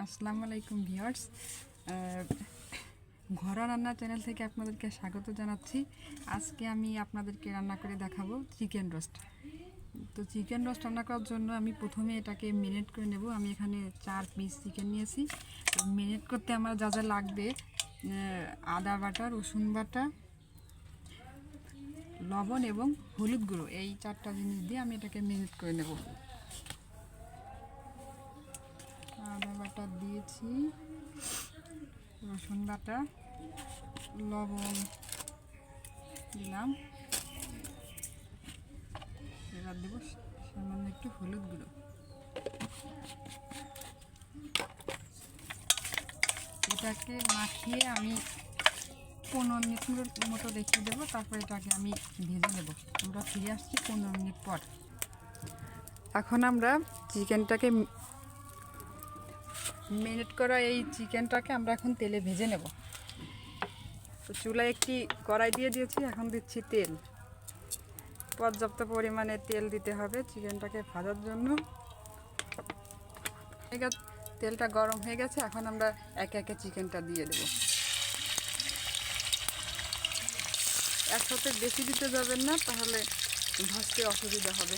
আসসালামু আলাইকুম ভিউয়ার্স। ঘরোয়া রান্না চ্যানেল থেকে আপনাদেরকে স্বাগত জানাচ্ছি। আজকে আমি আপনাদেরকে রান্না করে দেখাবো চিকেন রোস্ট। তো চিকেন রোস্ট রান্না করার জন্য আমি প্রথমে এটাকে মেরিনেট করে নেব। আমি এখানে চার পিস চিকেন নিয়েছি। তো মেরিনেট করতে আমার যা যা লাগবে আদা বাটা, রসুন বাটা, লবণ এবং হলুদ গুঁড়ো, এই চারটা জিনিস দিয়ে আমি এটাকে মেরিনেট করে নেব আদা বাটা দিয়েছি, রসুন বাটা, লবণ দিলাম। এবার দেবো সামান্য একটু হলুদ গুঁড়ো। এটাকে মাখিয়ে আমি পনেরো মিনিট মতো রেখে দেবো, তারপর এটাকে আমি ভেজে নেব। আমরা ফিরে আসছি পনেরো মিনিট পর। এখন আমরা চিকেনটাকে মেরিনেট করা এই চিকেনটাকে আমরা এখন তেলে ভেজে নেব। তো চুলায় একটি কড়াই দিয়ে দিয়েছি, এখন দিচ্ছি তেল। পর্যাপ্ত পরিমাণে তেল দিতে হবে চিকেনটাকে ভাজার জন্য। তেলটা গরম হয়ে গেছে, এখন আমরা একে একে চিকেনটা দিয়ে দেব। একসাথে বেশি দিতে যাবেন না, তাহলে ভাজতে অসুবিধা হবে।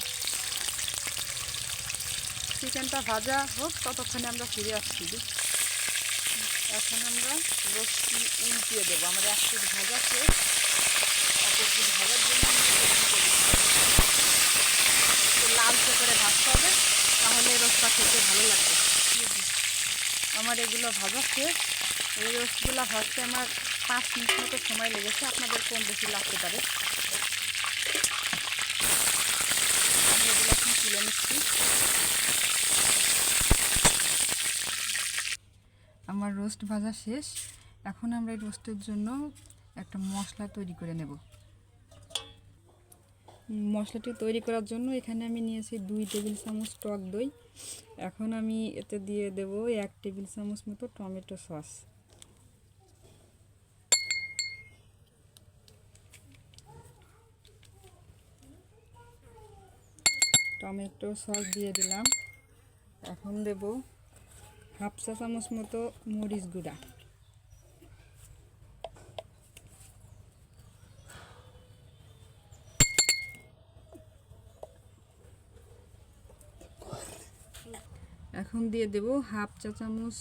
চিকেনটা ভাজা হোক, ততক্ষণে আমরা ফিরে আসছি এখন আমরা রোস্টি উল্টিয়ে দেবো। আমরা এক পিস ভাজা শেষ। অপর পিস ভাজার জন্য লালচে করে ভাজতে হবে, তাহলে রোস্টটা খেতে ভালো লাগবে। আমার এগুলো ভাজা শেষ। এই রোস্টগুলো ভাজতে আমার পাঁচ মিনিট মতো সময় লেগেছে। আপনাদের কম বেশি লাগতে পারে। আমি এগুলো এখন তুলে নিচ্ছি আমার রোস্ট ভাজা শেষ। এখন আমরা এই রোস্টের জন্য একটা মশলা তৈরি করে নেব। মশলাটি তৈরি করার জন্য এখানে আমি নিয়েছি দুই টেবিল চামচ টক দই। এখন আমি এতে দিয়ে দেব এক টেবিল চামচ মতো টমেটো সস। টমেটো সস দিয়ে দিলাম। এখন দেব হাফ চা চামচ মতো মরিচ গুঁড়া এখন দিয়ে দেব হাফ চা চামচ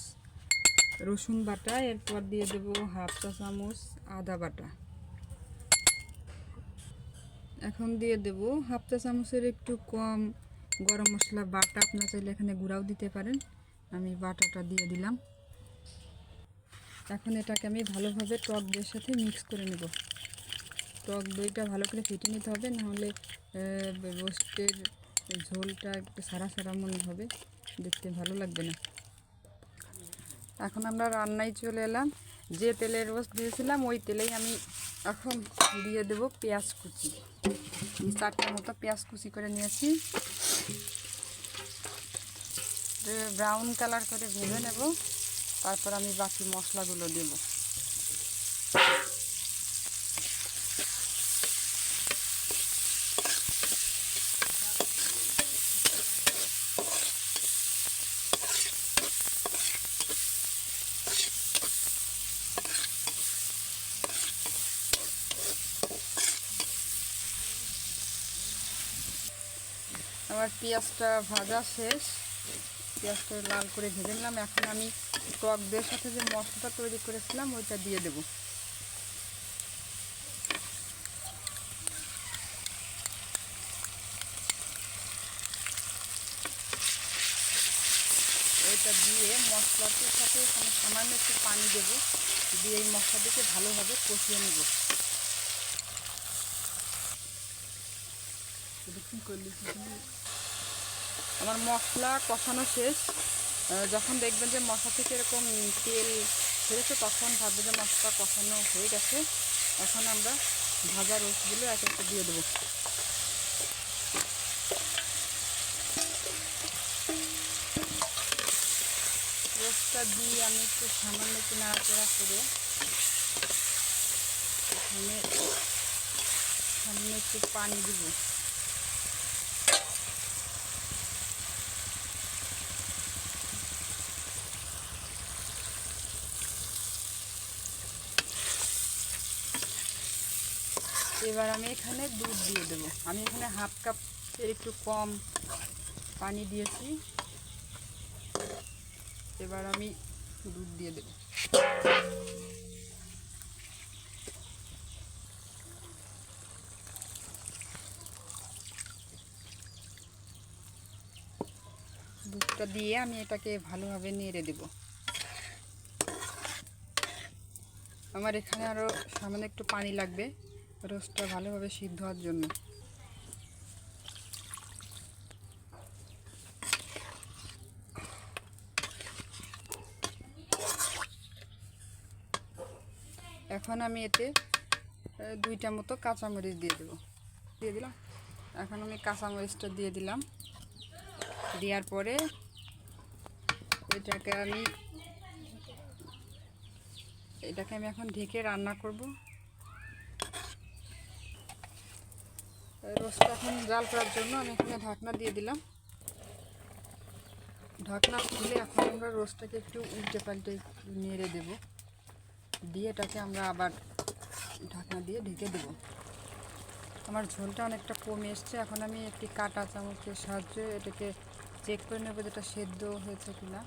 রসুন বাটা, এরপর দিয়ে দেব হাফ চা চামচ আদা বাটা। এখন দিয়ে দেব হাফ চা চামচের একটু কম গরম মশলা বাটা, আপনার চাইলে এখানে গুঁড়াও দিতে পারেন। আমি বাটাটা দিয়ে দিলাম। এখন এটাকে আমি ভালোভাবে টক দইয়ের সাথে মিক্স করে নেব। টক দইটা ভালো করে ফেটে নিতে হবে, নাহলে রোস্টের ঝোলটা একটু সারা সারা মনে হবে, দেখতে ভালো লাগবে না। এখন আমরা রান্নায় চলে এলাম। যে তেলে রোস্ট দিয়েছিলাম, ওই তেলেই আমি এখন দিয়ে দেব পেঁয়াজ কুচি। আমি চারটার মতো পেঁয়াজ কুচি করে নিয়েছি। ব্রাউন কালার করে ভেজে নেব। তারপর আমি বাকি মশলাগুলো দেব। আমার পেঁয়াজটা ভাজা শেষ। পেঁয়াজটা লাল করে ভেজে নিলাম। এখন আমি টক দইয়ের সাথে যে মশলাটা তৈরি করেছিলাম, ওইটা দিয়ে দেব। এটা দিয়ে মশলাটির সাথে সামান্য একটু পানি দেব। দিয়ে এই মশলাটিকে ভালোভাবে কষিয়ে নেব। আমার মশলা কষানো শেষ। যখন দেখবেন যে মশলা থেকে এরকম তেল ছেড়েছে, তখন ভাববে যে মশলা কষানো হয়ে গেছে। এখন আমরা ভাজা রোস্টগুলো এক একটা দিয়ে দেবো। রোস্টটা দিয়ে আমি একটু সামান্য একটু নাড়াচাড়া করে সামান্য একটু পানি দিব। এবার আমি এখানে দুধ দিয়ে দেবো। আমি এখানে হাফ কাপ এর একটু কম পানি দিয়েছি। এবার আমি দুধ দিয়ে দেবো। দুধটা দিয়ে আমি এটাকে ভালোভাবে নেড়ে দেব। আমার এখানে আরও সামান্য একটু পানি লাগবে। রোস্টটা ভালোভাবে সিদ্ধ হওয়ার জন্য। এখন আমি এতে দুইটা মতো কাঁচামরিচ দিয়ে দেবো। দিয়ে দিলাম? এখন আমি কাঁচামরিচটা দিয়ে দিলাম। দেওয়ার পরে এটাকে আমি এটাকে আমি এখন ঢেকে রান্না করব। রোস্টটা এখন জাল করার জন্য আমি এখানে ঢাকনা দিয়ে দিলাম। ঢাকনা খুলে এখন আমরা রোস্টটাকে একটু উল্টে পাল্টে নেড়ে দেব। দিয়ে এটাকে আমরা আবার ঢাকনা দিয়ে ঢেকে দেব। আমার ঝোলটা অনেকটা কমে এসছে। এখন আমি একটি কাটা চামচের সাহায্যে এটাকে চেক করে নেব যেটা সেদ্ধ হয়েছে কিনা।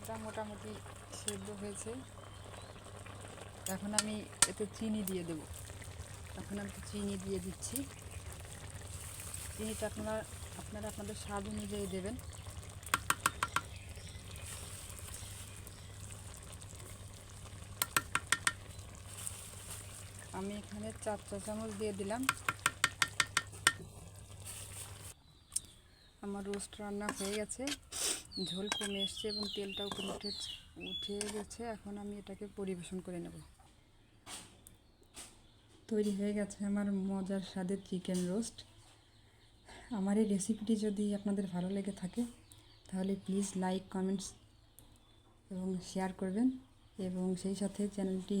এটা মোটামুটি সেদ্ধ হয়েছে। এখন আমি এতে চিনি দিয়ে দেব। এখন আমি চিনি দিয়ে দিচ্ছি। চিনিটা আপনারা আপনারা আপনাদের স্বাদ অনুযায়ী দেবেন। আমি এখানে চার চা চামচ দিয়ে দিলাম। আমার রোস্ট রান্না হয়ে গেছে। ঝোল কমে এসছে এবং তেলটাও উপরে উঠে উঠে গেছে। এখন আমি এটাকে পরিবেশন করে নেব। তৈরি হয়ে গেছে আমার মজার স্বাদের চিকেন রোস্ট আমার এই রেসিপিটি যদি আপনাদের ভালো লেগে থাকে, তাহলে প্লিজ লাইক কমেন্টস এবং শেয়ার করবেন। এবং সেই সাথে চ্যানেলটি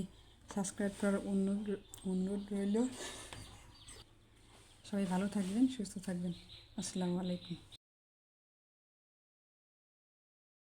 সাবস্ক্রাইব করার অনুরোধ অনুরোধ রইল। সবাই ভালো থাকবেন, সুস্থ থাকবেন। আসসালামু আলাইকুম।